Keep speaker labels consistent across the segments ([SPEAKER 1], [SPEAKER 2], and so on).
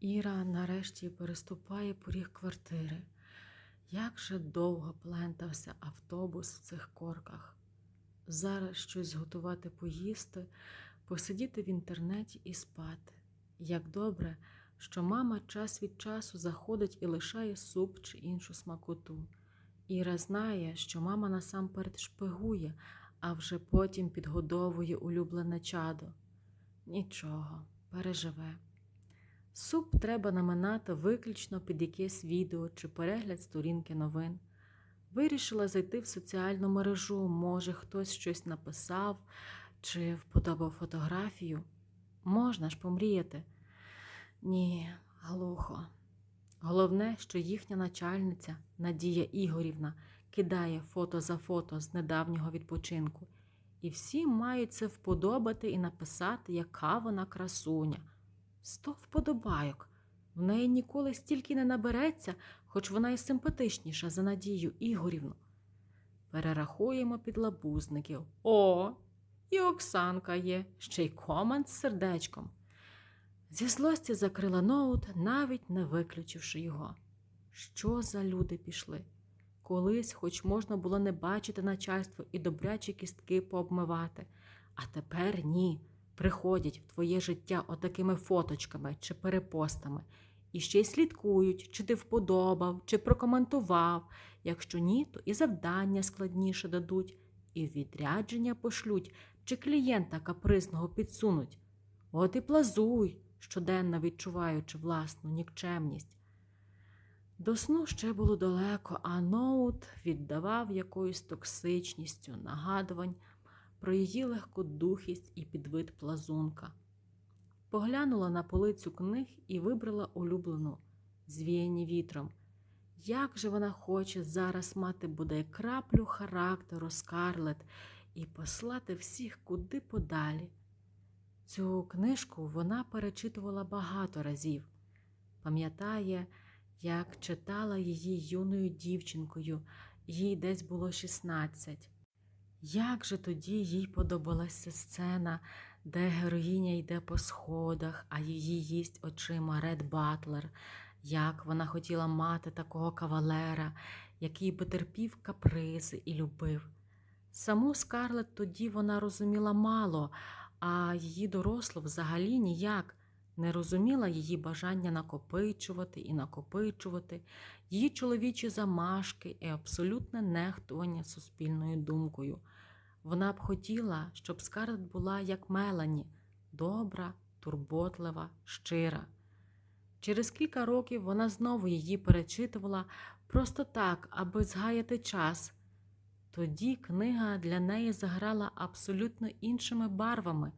[SPEAKER 1] Іра нарешті переступає поріг квартири. Як же довго плентався автобус в цих корках. Зараз щось готувати поїсти, посидіти в інтернеті і спати. Як добре, що мама час від часу заходить і лишає суп чи іншу смакоту. Іра знає, що мама насамперед шпигує, а вже потім підгодовує улюблене чадо. Нічого, переживе. Суп треба наминати виключно під якесь відео чи перегляд сторінки новин. Вирішила зайти в соціальну мережу, може, хтось щось написав чи вподобав фотографію. Можна ж помріяти. Ні, глухо. Головне, що їхня начальниця Надія Ігорівна кидає фото за фото з недавнього відпочинку, і всі мають це вподобати і написати, яка вона красуня. Сто вподобайок. В неї ніколи стільки не набереться, хоч вона і симпатичніша за Надію Ігорівну. Перерахуємо підлабузників. О, і Оксанка є, ще й команд з сердечком. Зі злості закрила ноут, навіть не виключивши його. Що за люди пішли? Колись, хоч можна було не бачити начальство і добрячі кістки пообмивати, а тепер ні. Приходять в твоє життя отакими фоточками чи перепостами, і ще й слідкують, чи ти вподобав, чи прокоментував. Якщо ні, то і завдання складніше дадуть, і відрядження пошлють, чи клієнта капризного підсунуть. От і плазуй, щоденно відчуваючи власну нікчемність. До сну ще було далеко, а ноут віддавав якоюсь токсичністю нагадувань про її легкодухість і підвид плазунка. Поглянула на полицю книг і вибрала улюблену звіяні вітром. Як же вона хоче зараз мати бодай краплю характеру Скарлет і послати всіх куди подалі. Цю книжку вона перечитувала багато разів. Пам'ятає, як читала її юною дівчинкою, їй десь було 16. Як же тоді їй подобалася сцена, де героїня йде по сходах, а її їсть очима Ред Батлер, як вона хотіла мати такого кавалера, який би терпів капризи і любив. Саму Скарлет тоді вона розуміла мало, а її дорослу взагалі ніяк не розуміла її бажання накопичувати і накопичувати, її чоловічі замашки і абсолютне нехтування суспільною думкою. Вона б хотіла, щоб Скарлет була як Мелані, добра, турботлива, щира. Через кілька років вона знову її перечитувала просто так, аби згаяти час. Тоді книга для неї заграла абсолютно іншими барвами.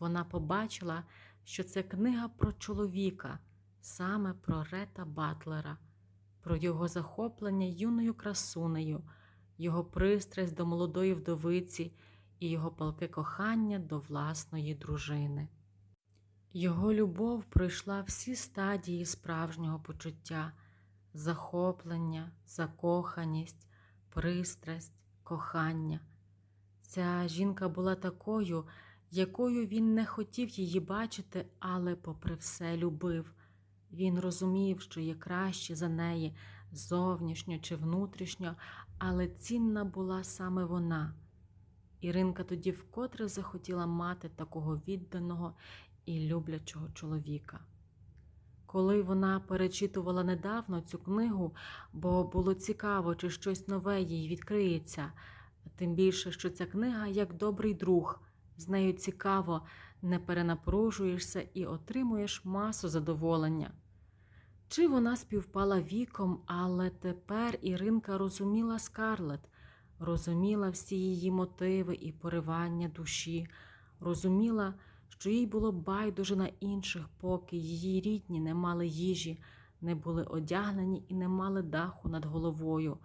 [SPEAKER 1] Вона побачила, що це книга про чоловіка, саме про Рета Батлера, про його захоплення юною красунею, його пристрасть до молодої вдовиці і його палке кохання до власної дружини. Його любов пройшла всі стадії справжнього почуття, захоплення, закоханість, пристрасть, кохання. Ця жінка була такою, якою він не хотів її бачити, але, попри все, любив. Він розумів, що є краще за неї зовнішньо чи внутрішньо, але цінна була саме вона. Іринка тоді вкотре захотіла мати такого відданого і люблячого чоловіка. Коли вона перечитувала недавно цю книгу, бо було цікаво, чи щось нове їй відкриється, тим більше, що ця книга як добрий друг, з нею цікаво, не перенапружуєшся і отримуєш масу задоволення. Чи вона співпала віком, але тепер Іринка розуміла Скарлет, розуміла всі її мотиви і поривання душі, розуміла, що їй було байдуже на інших, поки її рідні не мали їжі, не були одягнені і не мали даху над головою.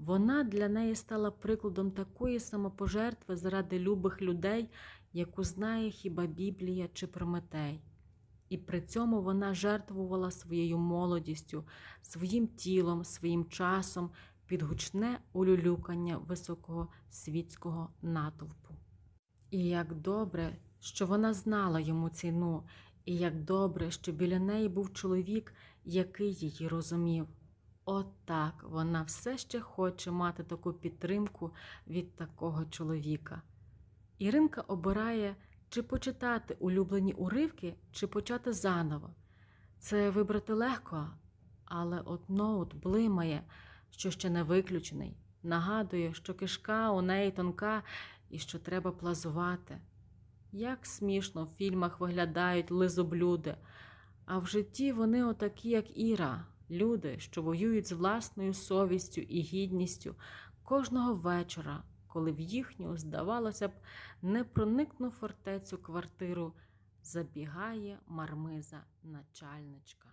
[SPEAKER 1] Вона для неї стала прикладом такої самопожертви заради любих людей, яку знає хіба Біблія чи Прометей. І при цьому вона жертвувала своєю молодістю, своїм тілом, своїм часом під гучне улюлюкання високого світського натовпу. І як добре, що вона знала йому ціну, І як добре, що біля неї був чоловік, який її розумів. Отак вона все ще хоче мати таку підтримку від такого чоловіка. Іринка обирає, чи почитати улюблені уривки, чи почати заново. Це вибрати легко, але от ноут блимає, що ще не виключений. Нагадує, що кишка у неї тонка і що треба плазувати. Як смішно в фільмах виглядають лизоблюди, а в житті вони отакі, як Іра, люди, що воюють з власною совістю і гідністю кожного вечора, коли в їхню, здавалося б, непроникну фортецю квартиру забігає мармиза начальничка.